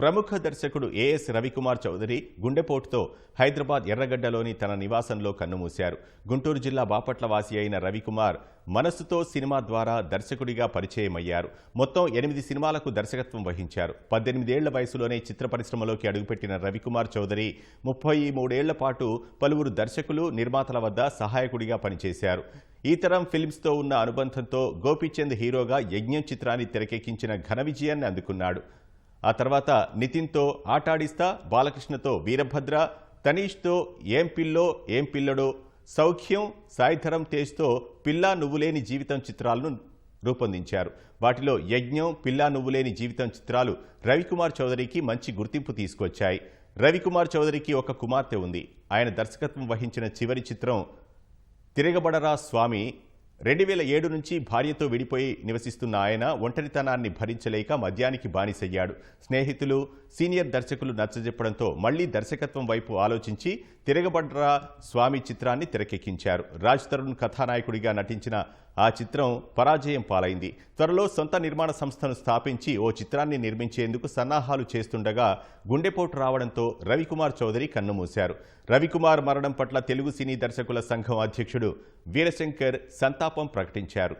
ప్రముఖ దర్శకుడు ఏఎస్ రవికుమార్ చౌదరి గుండెపోటుతో హైదరాబాద్ ఎర్రగడ్డలోని తన నివాసంలో కన్నుమూశారు. గుంటూరు జిల్లా బాపట్ల వాసి అయిన రవికుమార్ మనస్సుతో సినిమా ద్వారా దర్శకుడిగా పరిచయమయ్యారు. మొత్తం ఎనిమిది సినిమాలకు దర్శకత్వం వహించారు. పద్దెనిమిదేళ్ళ వయసులోనే చిత్ర పరిశ్రమలోకి అడుగుపెట్టిన రవికుమార్ చౌదరి ముప్పై మూడేళ్ళ పాటు పలువురు దర్శకులు నిర్మాతల వద్ద సహాయకుడిగా పనిచేశారు. ఈ తరం ఫిల్మ్స్తో ఉన్న అనుబంధంతో గోపీచంద్ హీరోగా యజ్ఞం చిత్రాన్ని తెరకెక్కించిన ఘన విజయాన్ని అందుకున్నాడు. ఆ తర్వాత నితిన్తో ఆటాడిస్తా బాలకృష్ణతో వీరభద్ర తనీష్తో ఏం పిల్లో ఏం పిల్లడో సౌఖ్యం సాయిధరం తేజ్తో పిల్లా నువ్వులేని జీవితం చిత్రాలను రూపొందించారు. వాటిలో యజ్ఞం పిల్లా నువ్వులేని జీవితం చిత్రాలు రవికుమార్ చౌదరికి మంచి గుర్తింపు తీసుకొచ్చాయి. రవికుమార్ చౌదరికి ఒక కుమార్తె ఉంది. ఆయన దర్శకత్వం వహించిన చివరి చిత్రం తిరగబడరా స్వామి రెండు వేల ఏడు నుంచి భార్యతో విడిపోయి నివసిస్తున్న ఆయన ఒంటరితనాన్ని భరించలేక మద్యానికి బానిసయ్యాడు. స్నేహితులు సీనియర్ దర్శకులు నచ్చజెప్పడంతో మళ్ళీ దర్శకత్వం వైపు ఆలోచించి తిరగబడ్రా స్వామి చిత్రాన్ని తెరకెక్కించారు. రాజ్ తరుణ్ కథానాయకుడిగా నటించిన ఆ చిత్రం పరాజయం పాలైంది. త్వరలో సొంత నిర్మాణ సంస్థను స్థాపించి ఓ చిత్రాన్ని నిర్మించేందుకు సన్నాహాలు చేస్తుండగా గుండెపోటు రావడంతో రవికుమార్ చౌదరి కన్నుమూశారు. రవికుమార్ మరణం పట్ల తెలుగు సినీ దర్శకుల సంఘం అధ్యక్షుడు వీరశంకర్ సంతాపం ప్రకటించారు.